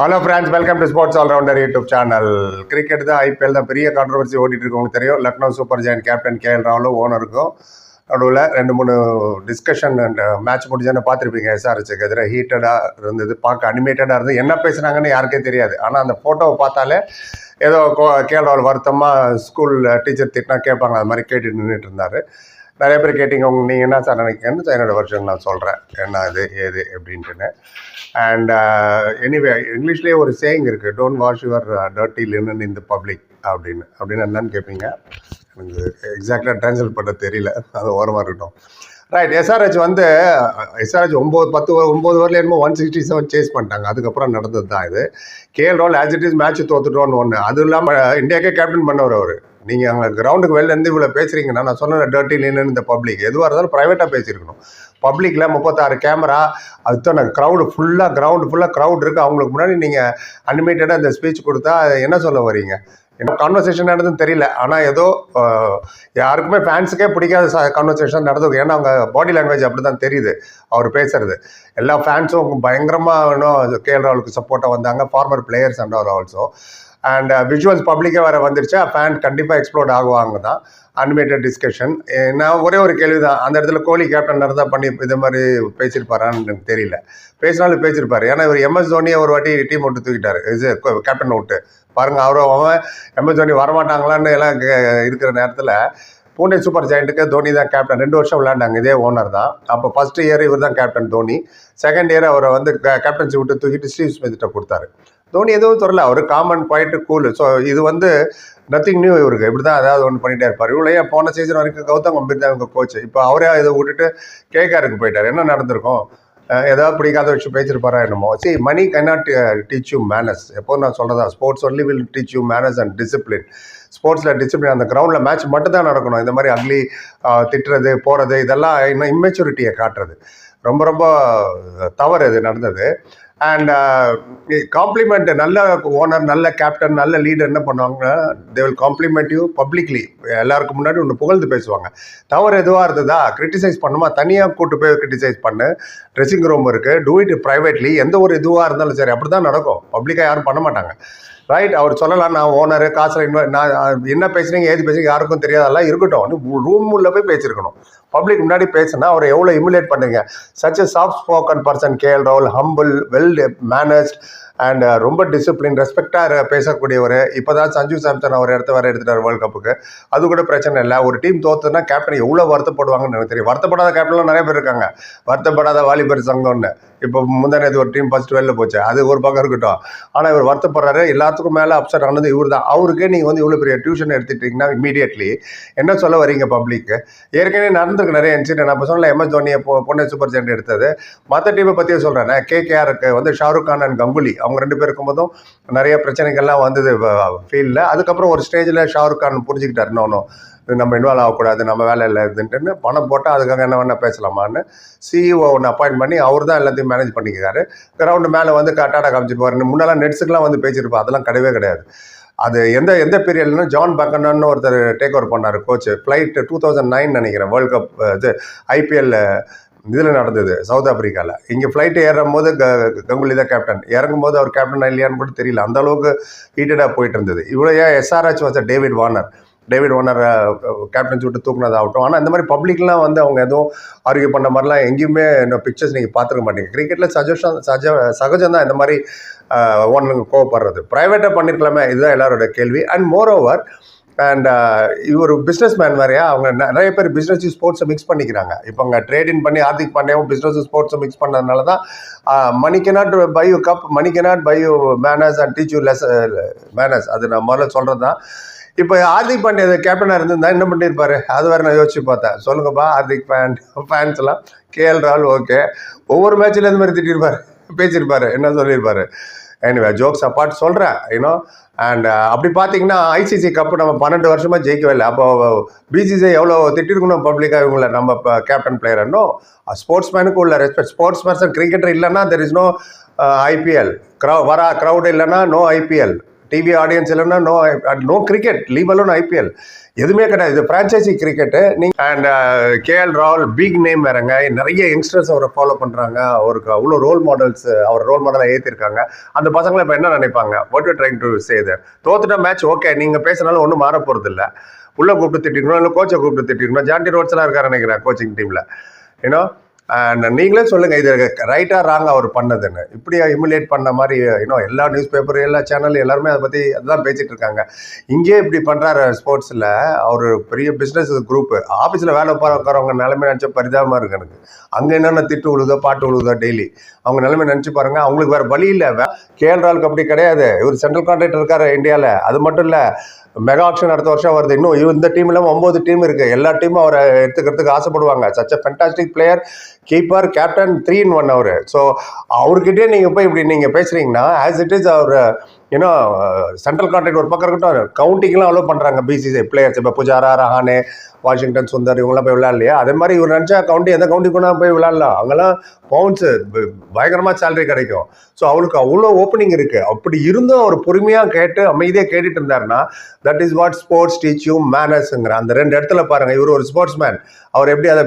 Hello friends welcome to sports allrounder YouTube channel cricket தான் IPL தான் பெரிய controversy ஓடிட்டு இருக்கவங்களுக்கு தெரியும். Lucknow super giants captain K L ராவலும் ஓனருக்கும் நடுவில் ரெண்டு மூணு டிஸ்கஷன் அண்ட் மேட்ச் முடிஞ்சோன்னு பார்த்துருப்பீங்க. எஸ்ஆர்எஸ்க்கு எதிராக ஹீட்டடாக இருந்தது பார்க்க அனிமேட்டடாக இருந்தது. என்ன பேசுனாங்கன்னு யாருக்கே தெரியாது. ஆனால் அந்த ஃபோட்டோவை பார்த்தாலே ஏதோ கோ எல் வருத்தமாக ஸ்கூல் டீச்சர் திட்டினா கேட்பாங்க. அது மாதிரி கேட்டுட்டு நின்றுட்டு இருந்தார். நிறைய பேர் கேட்டிங்க உங்க நீங்கள் என்ன சார் நினைக்கிறேன்னு என்னோடய வருஷம் நான் சொல்கிறேன் என்ன இது ஏது எப்படின்ட்டுன்னு. அண்ட் எனிவே இங்கிலீஷ்லேயே ஒரு சேயிங் இருக்குது don't wash your dirty linen in the public அப்படின்னு. அப்படின்னு என்னன்னு கேட்பீங்க எனக்கு எக்ஸாக்டாக ட்ரான்ஸ்லேட் பண்ண தெரியல. அது ஓரமாக இருக்கட்டும். ரைட் எஸ்ஆர்ஹெச் வந்து uh, எஸ்ஆர்ஹெச் ஒம்பது பத்து ஒம்பது வரல என்னமோ ஒன் சிக்ஸ்டி செவன் சேஸ் பண்ணிட்டாங்க. அதுக்கப்புறம் நடந்தது தான் இது KL role as it is match தோத்துட்டோன்னு ஒன்று அது இல்லாமல் இந்தியாக்கே uh, கேப்டன் பண்ணவர் அவர். நீங்கள் அங்கே கிரவுண்டுக்கு வெளில இருந்து இவ்வளோ பேசுகிறீங்கன்னா நான் சொன்ன டர்ட்டி லினன் இந்த பப்ளிக் எதுவாக இருந்தாலும் ப்ரைவேட்டாக பேசியிருக்கணும். பப்ளிக்கில் முப்பத்தாறு கேமரா அதுதான் க்ரௌடு ஃபுல்லாக கிரவுண்டு ஃபுல்லாக க்ரௌட் இருக்குது அவங்களுக்கு முன்னாடி நீங்கள் அனிமேட்டடாக இந்த ஸ்பீச் கொடுத்தா என்ன சொல்ல வரீங்க என்ன கான்வர்சேஷன் நடந்ததுன்னு தெரியல. ஆனால் ஏதோ யாருக்குமே ஃபேன்ஸுக்கே பிடிக்காத கான்வர்சேஷன் நடந்தது. ஏன்னா அவங்க பாடி லாங்குவேஜ் அப்படி தான் தெரியுது. அவர் பேசுறது. எல்லா ஃபேன்ஸும் பயங்கரமாக இன்னும் கேஎல் ராகுலுக்கு சப்போர்ட்டாக வந்தாங்க. ஃபார்மர் பிளேயர்ஸ் அண்ட் அவர் ஆல்சோ அண்ட் விஷுவல்ஸ் பப்ளிக்கே வேறு வந்துருச்சு? ஃபேன் கண்டிப்பாக எக்ஸ்ப்ளோர்ட் ஆகுவாங்க தான் அனிமேட்டட் டிஸ்கஷன் நான் ஒரே ஒரு கேள்வி தான் அந்த இடத்துல கோலி கேப்டன் இருந்தால் பண்ணி இது மாதிரி பேசியிருப்பாரான்னு எனக்கு தெரியல. பேசினாலும் பேசியிருப்பார். ஏன்னா இவர் எம்எஸ் தோனியை ஒரு வாட்டி டீம் விட்டு தூக்கிட்டாரு. இது கேப்டன் விட்டு. பாருங்கள் அவரும் அவன் எம்எஸ் தோனி வரமாட்டாங்களான்னு எல்லாம் இருக்கிற நேரத்தில் பூனே சூப்பர் ஜெயண்ட்டுக்கு தோனி தான் கேப்டன் ரெண்டு வருஷம் விளையாண்டாங்க. இதே ஓனர் தான். அப்போ ஃபஸ்ட் இயர் இவர் தான் கேப்டன் தோனி. செகண்ட் இயர் அவரை வந்து கேப்டன்சி விட்டு தூக்கிட்டு ஸ்டீவ் ஸ்மித்திட்ட கொடுத்தாரு. தோனி எதுவும் தெரியல அவர் calm and quiet cool so இது வந்து நத்திங் நியூ இவருக்கு. இப்படி தான் ஏதாவது ஒன்று பண்ணிட்டே இருப்பார். இவ்வளோ ஏன் போன சீசன் வரைக்கும் கௌதம் கம்பீர் தான் இவங்க கோச் இப்போ அவரே இதை விட்டுட்டு கேகாருக்கு போயிட்டார். என்ன நடந்திருக்கும்? ஏதாவது பிடிக்காத விஷயம் பேசியிருப்பாரா என்னமோ? See money cannot teach you manners எப்போது நான் சொல்கிறதா sports only will teach you manners and discipline ஸ்போர்ட்ஸில் டிசிப்ளின் அந்த கிரவுண்டில் மேட்ச் மட்டும் தான் நடக்கணும். இந்த மாதிரி அக்லி uh, திட்டுறது போகிறது இதெல்லாம் இன்னும் இம்மெச்சூரிட்டியை காட்டுறது. ரொம்ப ரொம்ப தவறு இது நடந்தது. அண்ட் uh, காம்ப்ளிமெண்ட் நல்ல ஓனர் நல்ல கேப்டன் நல்ல லீடர் என்ன பண்ணுவாங்கன்னா they will compliment you publicly எல்லாருக்கும் முன்னாடி ஒன்று புகழ்ந்து பேசுவாங்க. தவறு எதுவாக இருந்ததா? கிரிட்டிசைஸ் பண்ணுமா? தனியாக கூட்டு போய் கிரிட்டிசைஸ் பண்ணு. ட்ரெஸ்ஸிங் ரூம் இருக்குது டூ இட் ப்ரைவேட்லி எந்த ஒரு இதுவாக இருந்தாலும் சரி அப்படி தான் நடக்கும் பப்ளிக்காக யாரும் பண்ண மாட்டாங்க. ரைட் அவர் சொல்லலாம் நான் ஓனர் காசில் இன்வெ நான் என்ன பேசுகிறீங்க ஏது பேசுகிறீங்க யாருக்கும் தெரியாதெல்லாம் இருக்கட்டும். ரூம் உள்ள போய் பேசியிருக்கணும். பப்ளிக் முன்னாடி பேசுனா அவரை எவ்வளோ இமுலேட் பண்ணுங்க? Such a soft spoken person KL ராகுல் ஹம்பிள் வெல் மேனஸ்ட் அண்ட் ரொம்ப டிசிப்ளின் ரெஸ்பெக்டாக பேசக்கூடியவர். இப்போ தான் சஞ்சு சாம்சன் அவர் இடத்த வேறு எடுத்துட்டார் வேர்ல்டு கப்புக்கு அது கூட பிரச்சனை இல்லை. ஒரு டீம் தோத்துனா கேப்டன் எவ்வளோ வருத்தப்படுவாங்கன்னு எனக்கு தெரியும். வருத்தப்படாத கேப்டன்லாம் நிறைய பேர் இருக்காங்க. வருத்தப்படாத வாலிபர் சங்கம்னு இப்போ முந்தானது ஒரு டீம் ஃபர்ஸ்ட் வெளில போச்சு. அது ஒரு பக்கம் இருக்கட்டும். ஆனால் இவர் வருத்தப்படுறாரு. எல்லாத்துக்கும் மேலே அப்செட் ஆனது இவர் தான் அவருக்கே நீங்கள் வந்து இவ்வளோ பெரிய டியூஷன் எடுத்துட்டீங்கன்னா இமீடியட்லி என்ன சொல்ல வரீங்க பப்ளிக்கு ஏற்கனவே நடந்திருக்கு நிறைய இன்சிடென்ட் இப்போ சொன்னல எம்எஸ் தோனியை பொ பொண்ணை சூப்பர் ஜெண்ட் எடுத்தது. மற்ற டீமை பற்றியே சொல்கிறேன் கேகேஆருக்கு வந்து ஷாருக் கான் அண்ட் கங்குலி அவங்க ரெண்டு பேர் இருக்கும்போதும் நிறைய பிரச்சனைகள்லாம் வந்தது ஃபீல்டில் அதுக்கப்புறம் ஒரு ஸ்டேஜில் ஷாருக் கான் புரிஞ்சுக்கிட்டார். இன்னொன்று நம்ம இன்வால்வ் ஆகக்கூடாது நம்ம வேலை இல்லை இதுன்ட்டுன்னு பணம் போட்டால் அதுக்காக என்ன வேணால் பேசலாமான்னு சிஇஓ ஒன்று அப்பாயின்ட் பண்ணி அவர் தான் எல்லாத்தையும் மேனேஜ் பண்ணிக்கிறாரு. கிரவுண்டு மேலே வந்து கட்டாடா காமிச்சிட்டு போவார் முன்னெல்லாம் நெட்ஸுக்கெலாம் வந்து பேசியிருப்பா. அதெல்லாம் கிடையவே கிடையாது. அது எந்த எந்த பீரியட்னு ஜான் பக்கனன்னு ஒருத்தர் டேக் ஓவர் பண்ணார் coach flight two thousand nine நினைக்கிறேன் வேர்ல்ட் கப் இது ஐபிஎல் இதில் நடந்தது சவுத் ஆப்பிரிக்காவில் இங்கே ஃப்ளைட்டு ஏறும் போது க கங்குலி தான் கேப்டன் இறங்கும் போது அவர் கேப்டன் இல்லையான்னு கூட தெரியல. அந்த அளவுக்கு ஹீட்டடாக போயிட்டு இருந்தது. இவ்வளோ ஏன் எஸ்ஆர்ஹெச் வச்ச David Warner David Warner captains விட்டு தூக்குனதாகட்டும். ஆனால் இந்த மாதிரி பப்ளிக்லாம் வந்து அவங்க எதுவும் ஆர்கியூ பண்ண மாதிரிலாம் எங்கேயுமே இன்னும் பிக்சர்ஸ் நீங்கள் பார்த்துருக்க மாட்டீங்க. கிரிக்கெட்டில் சஜஷன் சஜ சகஜம் தான் இந்த மாதிரி ஒன்று கோவப்படுறது. ப்ரைவேட்டாக பண்ணியிருக்கலாமே இதுதான் எல்லாரோட கேள்வி. அண்ட் மோர் ஓவர் அண்ட் இவர் பிஸ்னஸ் மேன் வேறையா அவங்க நிறைய பேர் பிஸ்னஸ் ஸ்போர்ட்ஸை மிக்ஸ் பண்ணிக்கிறாங்க. இப்போ அங்கே ட்ரேடிங் பண்ணி ஹார்திக் பாண்டியாவும் பிஸ்னஸ் ஸ்போர்ட்ஸை மிக்ஸ் பண்ணதுனால தான் money cannot buy you cup money cannot buy you manners and teach you less manners அது நான் முதல்ல சொல்கிறது தான் இப்போ ஹார்திக் பாண்டே கேப்டனாக இருந்திருந்தா என்ன பண்ணியிருப்பாரு அது வேறு நான் யோசிச்சு பார்த்தேன். சொல்லுங்கப்பா ஹார்திக் பாண்ட் ஃபேன்ஸ் எல்லாம் கேஎல் ராகுல் ஓகே ஒவ்வொரு மேட்ச்சில் இந்த மாதிரி திட்டிருப்பாரு பேசியிருப்பாரு என்ன சொல்லியிருப்பாரு? எனிவே ஜோக்ஸ் அப்பார்ட் சொல்கிறேன் யூனோ அண்ட் அப்படி பார்த்தீங்கன்னா ஐசிசி கப்பு நம்ம பன்னெண்டு வருஷமாக ஜெயிக்கவே இல்லை. அப்போ பிசிசிஐ எவ்வளோ திட்டிருக்கணும் பப்ளிக்காக இவங்கள நம்ம இப்போ கேப்டன் பிளேயர்னோ ஸ்போர்ட்ஸ் மேனுக்கு உள்ள ரெஸ்பெக்ட் ஸ்போர்ட்ஸ் பர்சன் கிரிக்கெட்டர் இல்லைன்னா there is no IPL crowd வரா க்ரௌட் இல்லைன்னா நோ ஐபிஎல் டிவி ஆடியன்ஸ் இல்லைன்னா no no cricket leave alone IPL எதுவுமே கிடையாது. இது ஃப்ரான்ச்சைசி கிரிக்கெட்டு நீ அண்ட் கேஎல் ராகுல் பிக் நேம் வேறங்க. நிறைய யங்ஸ்டர்ஸ் அவரை ஃபாலோ பண்ணுறாங்க அவருக்கு அவ்வளோ ரோல் மாடல்ஸ் அவர் ரோல் மாடலாக ஏற்றிருக்காங்க அந்த பசங்களை இப்போ என்ன நினைப்பாங்க? What you trying to say there தோத்துட்ட match okay நீங்கள் பேசுனாலும் ஒன்றும் மாற போகிறது இல்லை உள்ளே கூப்பிட்டு திட்டிருக்கணும் இல்லை கோச்சை கூப்பிட்டு திட்டிருக்கணும். ஜாண்டி ரோட்ஸ்லாம் இருக்கார் நினைக்கிறேன் கோச்சிங் டீமில் ஏன்னா நீங்களே சொல்லுங்க இது ரைட்டா ராங் அவர் பண்ணதுன்னு. இப்படியா இமுலேட் பண்ண மாதிரி இன்னும் எல்லா நியூஸ் பேப்பர் எல்லா சேனல் எல்லாருமே அதை பற்றி அதுதான் பேசிட்டு இருக்காங்க. இங்கே இப்படி பண்ணுறாரு ஸ்போர்ட்ஸில் அவர் பெரிய பிஸ்னஸ் குரூப் ஆஃபீஸில் வேலை பார்க்குறவங்க நிலைமை நினச்ச பரிதாபமாக இருக்கு எனக்கு. அங்கே என்னென்ன திட்டு விழுதோ பாட்டு விழுதோ டெய்லி அவங்க நிலைமை நினச்சி பாருங்க. அவங்களுக்கு வேறு வழி இல்லை. கேஎல்ராலுக்கு அப்படி கிடையாது. இவர் சென்ட்ரல் கான்ட்ராக்டர் இருக்காரு இந்தியாவில் அது மட்டும் இல்லை மெகா ஆக்ஷன் அடுத்த வருஷம் வருது. இன்னும் இந்த டீம் இல்லாமல் ஒம்பது டீம் இருக்கு. எல்லா டீமும் அவரை எடுத்துக்கிறதுக்கு ஆசைப்படுவாங்க. Such a fantastic player keeper captain three in one our. So அவர்கிட்டே நீங்கள் போய் இப்படி நீங்கள் பேசுறீங்கன்னா ஆஸ் இட் இஸ் அவர் ஏன்னா சென்ட்ரல் கான்ட்ராக்ட் ஒரு பக்கம் இருக்கட்டும் கவுண்டிங்லாம் அலோவ் பண்ணுறாங்க பிசிசி பிளேயர்ஸ் இப்போ புஜாரா ரஹானே வாஷிங்டன் சுந்தர் இவங்களாம் போய் விளையாடலையா. அதே மாதிரி இவர் நினச்சா கவுண்டி எந்த கவுண்டி கூட போய் விளையாடலாம். அங்கெல்லாம் பவுன்ஸு பயங்கரமாக சேலரி கிடைக்கும். ஸோ அவளுக்கு அவ்வளோ ஓப்பனிங் இருக்குது அப்படி இருந்தும் அவர் பொறுமையாக கேட்டு அமைதியாக கேட்டுட்டு இருந்தாருன்னா that is what sports teach you மேனர்ஸுங்கிற அந்த ரெண்டு இடத்துல பாருங்கள் இவர் ஒரு ஸ்போர்ட்ஸ் மேன் அவர் எப்படி அதை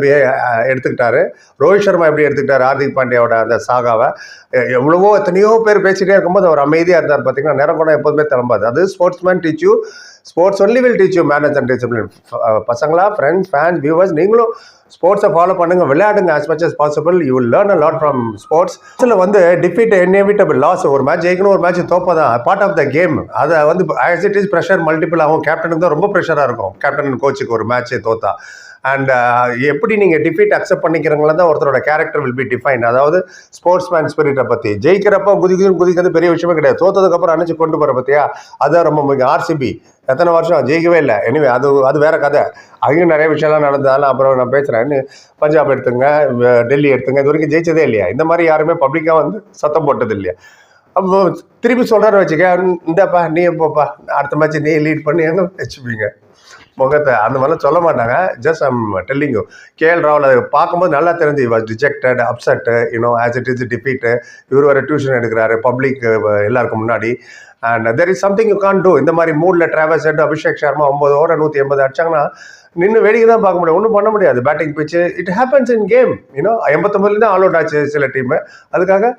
எடுத்துக்கிட்டாரு. ரோஹித் சர்மா எப்படி எடுத்துக்கிட்டார் ஹார்திக் பாண்டியாவோட அந்த சாகாவை. எவ்வளவோ எத்தனையோ பேர் பேசிகிட்டே இருக்கும்போது அவர் அமைதியாக இருந்தார் பார்த்தீங்கன்னா நேரம் கூட எப்போதுமே திரும்பாது அது sportsman teach you sports only will teach you manage and discipline பசங்களா ஃப்ரெண்ட்ஸ் ஃபேன்ஸ் வியூவர்ஸ் நீங்களும் ஸ்போர்ட்ஸை ஃபாலோ பண்ணுங்க விளையாடுங்க as much as possible you will learn a lot from இதில் வந்து டிஃபீட் இன்எவிட்டபிள் லாஸ் ஒரு மேட்ச் ஜெயிக்கணும் ஒரு மேட்ச் தோப்பதான். பார்ட் ஆஃப் த கேம் அதை வந்து as it is pressure multiple ஆகும். கேப்டனுக்கு தான் ரொம்ப ப்ரெஷராக இருக்கும். கேப்டன் கோச்சுக்கு ஒரு மேட்ச்சே தோத்தா. அண்ட் uh, எப்படி நீங்கள் டிஃபீட் அக்செப்ட் பண்ணிக்கிறவங்கள தான் ஒருத்தரோட கேரக்டர் வில் பி டிஃபைன் அதாவது ஸ்போர்ட்ஸ் மேன் ஸ்பிரிட்டை பற்றி ஜெயிக்கிறப்ப குதிக்கிறது குதிக்கிறது பெரிய விஷயமே கிடையாது. தோத்ததுக்கப்புறம் அணைச்சு கொண்டு போகிற பற்றியா அதுதான் ரொம்ப முக்கியம். ஆர்சிபி எத்தனை வருஷம்? ஜெயிக்கவே இல்லை. எனிவே அது அது வேற கதை. அங்கேயும் நிறைய விஷயம்லாம் நடந்தாலும் அப்புறம் நான் பேசுகிறேன் பஞ்சாப் எடுத்துங்க டெல்லி எடுத்துங்க. இது வரைக்கும் ஜெயிச்சதே இல்லையா? இந்த மாதிரி யாருமே பப்ளிக்காக வந்து சத்தம் போட்டது இல்லையா? அப்போ திருப்பி சொல்கிறாரு வச்சுக்க இந்தாப்பா நீ எப்போப்பா? அடுத்த மேட்ச் நீ லீட் பண்ணி. வச்சுப்பீங்க? முகத்தை அந்த மாதிரிலாம் சொல்ல மாட்டாங்க. Just I'm telling you KL ராகுல் அதை பார்க்கும்போது நல்லா தெரிஞ்சு. Was rejected upset you know as it is defeat இவர் வேறு டியூஷன் எடுக்கிறாரு பப்ளிக் எல்லாருக்கும் முன்னாடி. And there is something you can do இந்த மாதிரி மூடில் டிராவல்ஸ் ஹெட் அபிஷேக் சர்மா ஒம்பது ஓவர் நூற்றி எண்பது அடிச்சாங்கன்னா நின்று வேடிக்கை தான் பார்க்க முடியும். ஒன்றும் பண்ண முடியாது. Batting pitch it happens in game you know எண்பத்தொம்பதுலேருந்து all out ஆச்சு சில டீம் அதுக்காக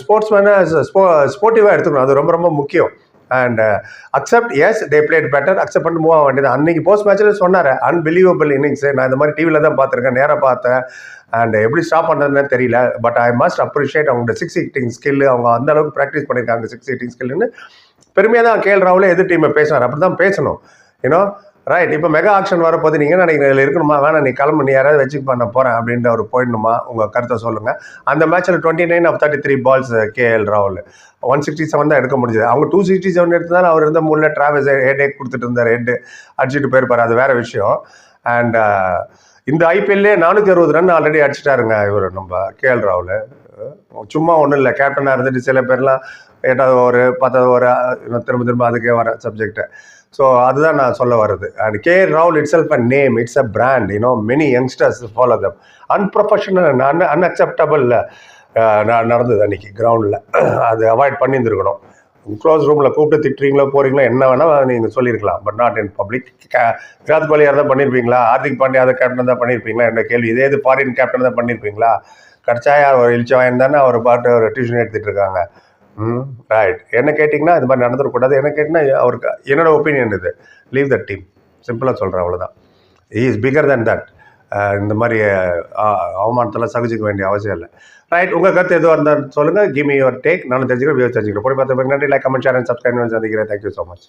ஸ்போர்ட்ஸ் மேனை ஸ்போ ஸ்போர்ட்டிவாக எடுத்துக்கணும். அது ரொம்ப ரொம்ப முக்கியம். And accept as they played better accept பண்ணி மூவ் ஆக வேண்டியது. அன்னைக்கு போஸ்ட் மேட்ச்சில் சொன்னார் அன்பிலீவபிள் இன்னிங்ஸ் நான் இந்த மாதிரி டிவியில் தான் பார்த்துருக்கேன் நேராக பார்த்தேன். அண்ட் எப்படி ஸ்டாப் பண்ணுறதுன்னு தெரியல. பட் ஐ மஸ்ட் அப்ரிஷியேட் அவங்களோட சிக்ஸ் ஹிட்டிங் ஸ்கில் அவங்க அந்த அளவுக்கு ப்ராக்டிஸ் பண்ணியிருக்காங்க சிக்ஸ் ஹிட்டிங் ஸ்கில்னு பெருமையாக தான் கேஎல் ராகுலே எதிர் டீமை பேசினார். அப்படி தான் பேசணும் ஏன்னா ரைட் இப்போ மெகா ஆக்ஷன் வரப்போது நீங்கள் என்ன இதில் இருக்கணுமா? வேணாம் நீ கிளம்பு நீ யாராவது வச்சு பண்ண போகிறேன் அப்படின்ற ஒரு போயிடணுமா? உங்கள் கருத்தை சொல்லுங்கள் அந்த மேட்ச்சில் twenty nine off thirty three balls KL ராகுல். ஒன் சிக்ஸ்டி செவன் தான் எடுக்க முடிஞ்சது. அவங்க டூ சிக்ஸ்டி செவன் எடுத்ததால் அவர் இருந்த மூணில் டிராவல்ஸ் ஹெட் ஏக் கொடுத்துட்டு இருந்தார் ஹெட் அடிச்சுட்டு போயிருப்பார். அது வேற விஷயம். அண்ட் uh, இந்த ஐபிஎல்லே நானூற்றி அறுபது ரன் ஆல்ரெடி அடிச்சிட்டாருங்க இவர் நம்ம கேஎல் ராகுல். சும்மா ஒன்றும் இல்லை. கேப்டனாக இருந்துட்டு சில பேர்லாம் எட்டாவது ஒரு பத்தாவது ஒரு திரும்ப திரும்ப அதுக்கே வர சப்ஜெக்ட்டு ஸோ அதுதான் நான் சொல்ல வர்றது. அண்ட் கே ராகுல் itself a name it's a brand you know many youngsters follow them unprofessional and unacceptable நடந்தது அன்னைக்கு கிரவுண்டில் அது அவாய்ட் பண்ணியிருந்துருக்கணும். க்ளோஸ் ரூமில் கூப்பிட்டு திட்டுறீங்களோ போகிறீங்களோ என்ன வேணால் நீங்கள் சொல்லியிருக்கலாம். But not in public Virat Kohli தான் பண்ணியிருப்பீங்களா ஹார்திக் பாண்டியா அதை கேப்டன் தான் பண்ணியிருப்பீங்களா என்ற கேள்வி. இதே இது ஃபாரின் கேப்டன் தான் பண்ணியிருப்பீங்களா கடைச்சாயா ஒரு இழிச்சவாயன் தானே அவர் பாட்டு ஒரு டியூஷன் எடுத்துகிட்டு இருக்காங்க. ரைட் என்ன கேட்டிங்கன்னா இது மாதிரி நடந்துடக்கூடாது என்ன கேட்டிங்கன்னா அவருக்கு என்னோட ஒப்பீனியன் இது. லீவ் த டீம் சிம்பிளாக சொல்கிறேன் அவ்வளோதான் இஸ் பிகர் தேன் தட் இந்த மாதிரி அஹ், அவமானத்தெல்லாம் வேண்டிய அவசியம் இல்லை. ரைட் உங்கள் கருத்து எதுவாக இருந்தால் சொல்லுங்கள் கிவ் மீ யுவர் டேக் நானும் தெரிஞ்சுக்கிறேன் வியூ தெரிஞ்சுக்கிறேன். போய் பார்த்து நன்றி. Like comment channel and subscribe சந்திக்கிறேன். Thank you so much